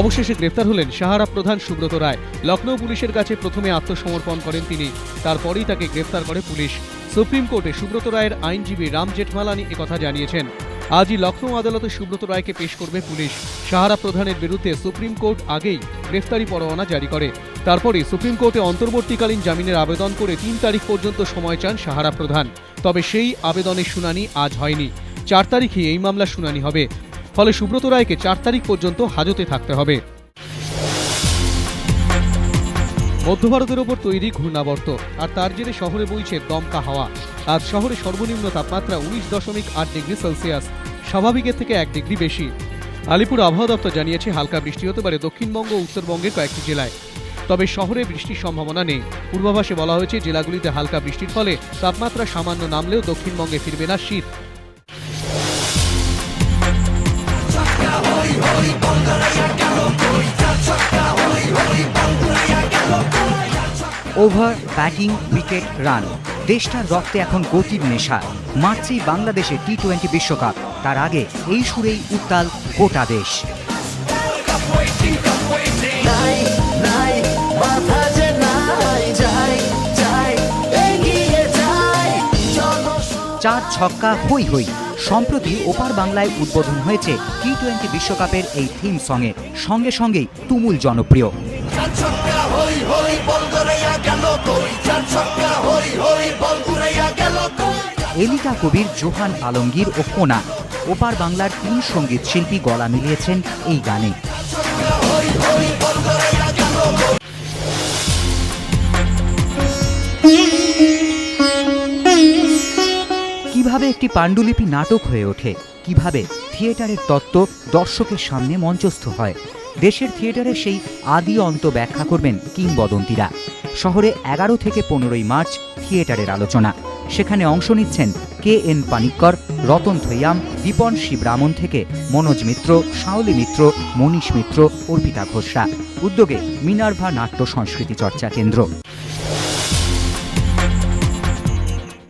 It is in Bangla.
অবশেষে গ্রেফতার হলেন সাহারা প্রধান সুব্রত রায়। লখনৌ পুলিশের কাছে প্রথমে আত্মসমর্পণ করেন তিনি, তারপরেই তাকে গ্রেফতার করে পুলিশ। সুপ্রিম কোর্টে সুব্রত রায়ের আইনজীবী রাম জেঠমালানি একথা জানিয়েছেন, আজই লখনৌ আদালতে সুব্রত রায়কে পেশ করবে পুলিশ। সাহারা প্রধানের বিরুদ্ধে সুপ্রিম কোর্ট আগেই গ্রেফতারি পরোয়ানা জারি করে। তারপরে সুপ্রিম কোর্টে অন্তর্বর্তীকালীন জামিনের আবেদন করে তিন তারিখ পর্যন্ত সময় চান সাহারা প্রধান। তবে সেই আবেদনের শুনানি আজ হয়নি। চার তারিখে এই মামলার শুনানি হবে। ফলে সুব্রত রায়কে চার তারিখ পর্যন্ত হাজতে থাকতে হবে। মধ্য ভারতের ওপর তৈরি ঘূর্ণাবর্ত, আর তার জেরে শহরে বইছে দমকা হাওয়া। আজ শহরে সর্বনিম্ন তাপমাত্রা উনিশ দশমিক আট ডিগ্রি সেলসিয়াস স্বাভাবিকের থেকে এক ডিগ্রি বেশি। আলিপুর আবহাওয়া দপ্তর জানিয়েছে, হালকা বৃষ্টি হতে পারে দক্ষিণবঙ্গ ও উত্তরবঙ্গের কয়েকটি জেলায়। তবে শহরে বৃষ্টির সম্ভাবনা নেই। পূর্বাভাসে বলা হয়েছে, জেলাগুলিতে হালকা বৃষ্টির ফলে তাপমাত্রা সামান্য নামলেও দক্ষিণবঙ্গে ফিরবে না শীত। ওভার ব্যাটিং উইকেট রান দেশটার রক্তে এখন গতির নেশা। মার্চেই বাংলাদেশে টি টোয়েন্টি বিশ্বকাপ। তার আগে এই সুরেই উত্তাল গোটা দেশ। চার ছক্কা হই হই সম্প্রতি ওপার বাংলায় উদ্বোধন হয়েছে টি টোয়েন্টি বিশ্বকাপের এই থিম সঙ্গে সঙ্গে সঙ্গেই তুমুল জনপ্রিয়। এলিকা কবির, জোহান আলমগীর ও কোনা। ওপার বাংলার তিন সংগীত শিল্পী গলা মিলিয়েছেন এই গানে। কীভাবে একটি পাণ্ডুলিপি নাটক হয়ে ওঠে? কীভাবে থিয়েটারের তত্ত্ব দর্শকের সামনে মঞ্চস্থ হয়? দেশের থিয়েটারের সেই আদি অন্ত ব্যাখ্যা করবেন কিংবদন্তীরা। শহরে এগারো থেকে পনেরোই মার্চ থিয়েটারের আলোচনা। সেখানে অংশ নিচ্ছেন কে এন পানিক্কর, রতন থৈয়াম দীপন শিবরামন থেকে মনোজ মিত্র, শাওলি মিত্র, মনীষ মিত্র, অর্পিতা ঘোষরা উদ্যোগে মিনার্ভা নাট্য সংস্কৃতি চর্চা কেন্দ্র।